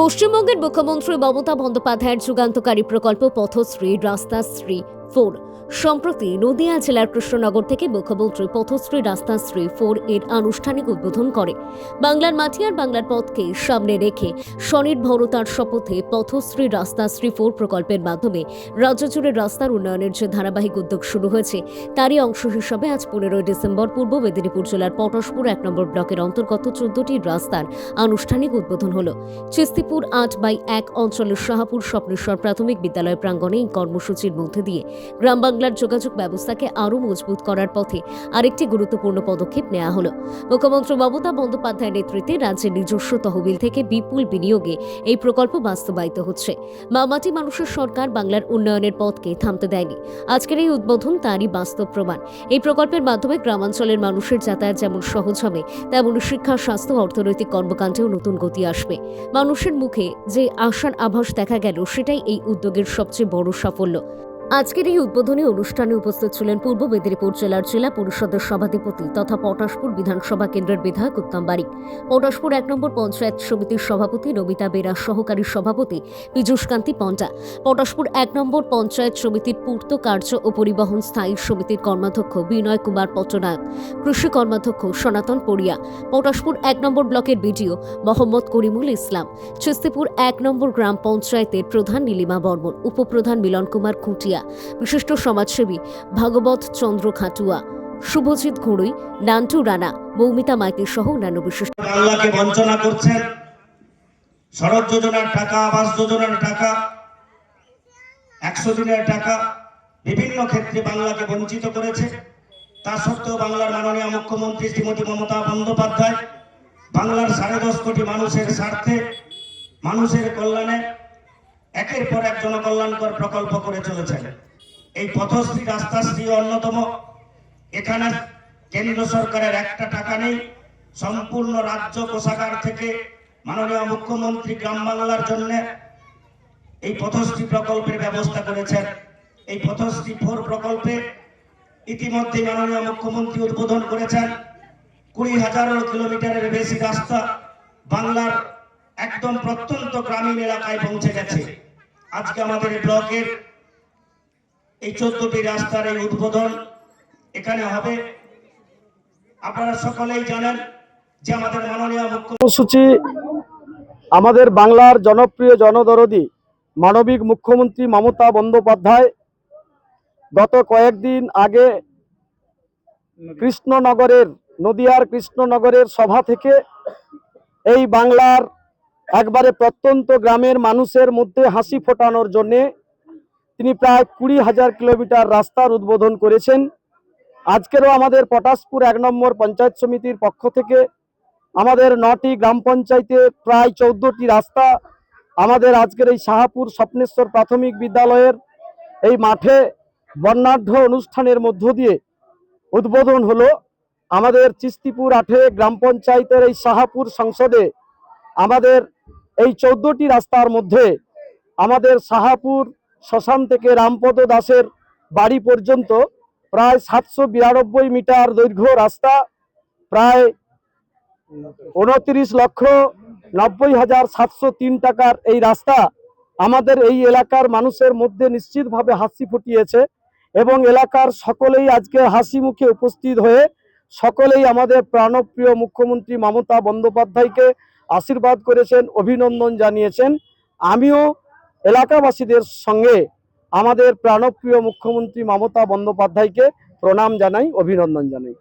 পশ্চিমবঙ্গের মুখ্যমন্ত্রী মমতা বন্দ্যোপাধ্যায়ের যুগান্তকারী প্রকল্প পথশ্রী রাস্তাশ্রী। ফোর। সম্প্রতি নদিয়া জেলার কৃষ্ণনগর থেকে মুখ্যমন্ত্রী পথশ্রী রাস্তাশ্রী ফোর এর আনুষ্ঠানিক উদ্বোধন করে। বাংলার মাটি আর বাংলার পথকে সামনে রেখে স্বনির্ভরতার শপথে পথশ্রী রাস্তাশ্রী ফোর প্রকল্পের মাধ্যমে রাজ্য জুড়ে রাস্তার উন্নয়নের যে ধারাবাহিক উদ্যোগ শুরু হয়েছে, তারই অংশ হিসাবে আজ পনেরোই ডিসেম্বর পূর্ব মেদিনীপুর জেলার পটশপুর এক নম্বর ব্লকের অন্তর্গত চোদ্দটি রাস্তার আনুষ্ঠানিক উদ্বোধন হল। চিস্তিপুর আট বাই এক অঞ্চলের শাহাপুর স্বপ্নেশ্বর প্রাথমিক বিদ্যালয় প্রাঙ্গণে এই কর্মসূচির মধ্যে দিয়ে গ্রাম বাংলার যোগাযোগ ব্যবস্থাকে আরও মজবুত করার পথে আরেকটি গুরুত্বপূর্ণ পদক্ষেপ নেওয়া হলো। মুখ্যমন্ত্রী মমতা বন্দ্যোপাধ্যায়ের নেতৃত্বে রাজ্যের নিজস্ব তহবিল থেকে বিপুল বিনিয়োগে এই প্রকল্প বাস্তবায়িত হচ্ছে। মামাটি মানুষের সরকার বাংলার উন্নয়নের পথকে থামতে দেয়নি। আজকের এই উদ্বোধন তারই বাস্তব প্রমাণ। এই প্রকল্পের মাধ্যমে গ্রামাঞ্চলের মানুষের যাতায়াত যেমন সহজ হবে, তেমনি শিক্ষা, স্বাস্থ্য, অর্থনৈতিক কর্মকাণ্ডেও নতুন গতি আসবে। মানুষের মুখে যে আশার আভাস দেখা গেল, সেটাই এই উদ্যোগের সবচেয়ে বড় সাফল্য। আজকের এই উদ্বোধনী অনুষ্ঠানে উপস্থিত ছিলেন পূর্ব মেদিনীপুর জেলার জেলা পরিষদের সভাধিপতি তথা পটাশপুর বিধানসভা কেন্দ্রের বিধায়ক উত্তম বারিক। পটাশপুর এক নম্বর পঞ্চায়েত সমিতির সভাপতি নমিতা বেরা, সহকারী সভাপতি পীযূষকান্তি পণ্ডা। পটাশপুর এক নম্বর পঞ্চায়েত সমিতির পূর্ত কার্য ও পরিবহন স্থায়ী সমিতির কর্মাধ্যক্ষ বিনয় কুমার পট্টনায়ক, কৃষি কর্মাধ্যক্ষ সনাতন পড়িয়া। পটাশপুর এক নম্বর ব্লকের বিডিও মোহাম্মদ করিমুল ইসলাম। চিস্তিপুর এক নম্বর গ্রাম পঞ্চায়েতের প্রধান নীলিমা বর্মন, উপপ্রধান মিলন কুমার খুঁটিয়া। বিশিষ্ট সমাজসেবী ভাগবত চন্দ্র খাটুয়া শুভজিৎ ঘুড়ুই, নান্টু রানা মৌমিতা মাইতি সহ অন্যান্য বিশিষ্ট বাংলাকে বঞ্চনা করছেন। সড়ক যোজনার টাকা, আবাস যোজনার টাকা, একশো দিনের টাকা বিভিন্ন ক্ষেত্রে বাংলাকে বঞ্চিত করেছে। তা সত্ত্বেও বাংলার মাননীয় মুখ্যমন্ত্রী শ্রীমতী মমতা বন্দ্যোপাধ্যায় বাংলার সাড়ে দশ কোটি মানুষের স্বার্থে, মানুষের কল্যাণে একের পর এক জনকল্যাণকর প্রকল্প করে চলেছেন। এই পথশ্রী, রাস্তাশ্রী অন্যতম। এখানে কেন্দ্র সরকারের একটা টাকা নেই। সম্পূর্ণ রাজ্য কোষাগার থেকে মাননীয় মুখ্যমন্ত্রী গ্রাম বাংলার জন্য এই পথশ্রী প্রকল্পের ব্যবস্থা করেছেন। এই পথশ্রী ফোর প্রকল্পে ইতিমধ্যে মাননীয় মুখ্যমন্ত্রী উদ্বোধন করেছেন। কুড়ি হাজার কিলোমিটারের বেশি রাস্তা বাংলার একদম প্রত্যন্ত গ্রামীণ এলাকায় পৌঁছে গেছে। আজকে আমাদের ব্লকের এই চোদ্দটি রাস্তার এই উদ্বোধন এখানে হবে। আপনারা সকলেই জানেন যে আমাদের মাননীয় মুখ্য কর্মসূচি আমাদের বাংলার জনপ্রিয় জনদরদি মানবিক মুখ্যমন্ত্রী মমতা বন্দ্যোপাধ্যায় গত কয়েকদিন আগে কৃষ্ণনগরের, নদিয়ার কৃষ্ণনগরের সভা থেকে এই বাংলার একবারে প্রত্যন্ত গ্রামের মানুষের মধ্যে হাসি ফোটানোর জন্যে তিনি প্রায় কুড়ি হাজার কিলোমিটার রাস্তার উদ্বোধন করেছেন। আজকেরও আমাদের পটাশপুর এক নম্বর পঞ্চায়েত সমিতির পক্ষ থেকে আমাদের নটি গ্রাম পঞ্চায়েতে প্রায় চৌদ্দটি রাস্তা আমাদের আজকের এই শাহাপুর স্বপ্নেশ্বর প্রাথমিক বিদ্যালয়ের এই মাঠে বর্ণাঢ্য অনুষ্ঠানের মধ্য দিয়ে উদ্বোধন হলো। আমাদের চিস্তিপুর আঠে গ্রাম পঞ্চায়েতের এই শাহাপুর সংসদে আমাদের এই চৌদ্দটি রাস্তার মধ্যে আমাদের শাহাপুর শ্মশান থেকে রামপদ দাসের বাড়ি পর্যন্ত প্রায় সাতশো বিরানব্বই মিটার দৈর্ঘ্য রাস্তা, প্রায় উনত্রিশ লক্ষ নব্বই হাজার সাতশো তিন টাকার এই রাস্তা আমাদের এই এলাকার মানুষের মধ্যে নিশ্চিতভাবে হাসি ফুটিয়েছে এবং এলাকার সকলেই আজকে হাসি মুখে উপস্থিত হয়ে সকলেই আমাদের প্রাণপ্রিয় মুখ্যমন্ত্রী মমতা বন্দ্যোপাধ্যায়কে আশীর্বাদ করেছেন, অভিনন্দন জানিয়েছেন। আমিও এলাকাবাসীদের সঙ্গে আমাদের প্রাণপ্রিয় মুখ্যমন্ত্রী মমতা বন্দ্যোপাধ্যায়কে প্রণাম জানাই, অভিনন্দন জানাই।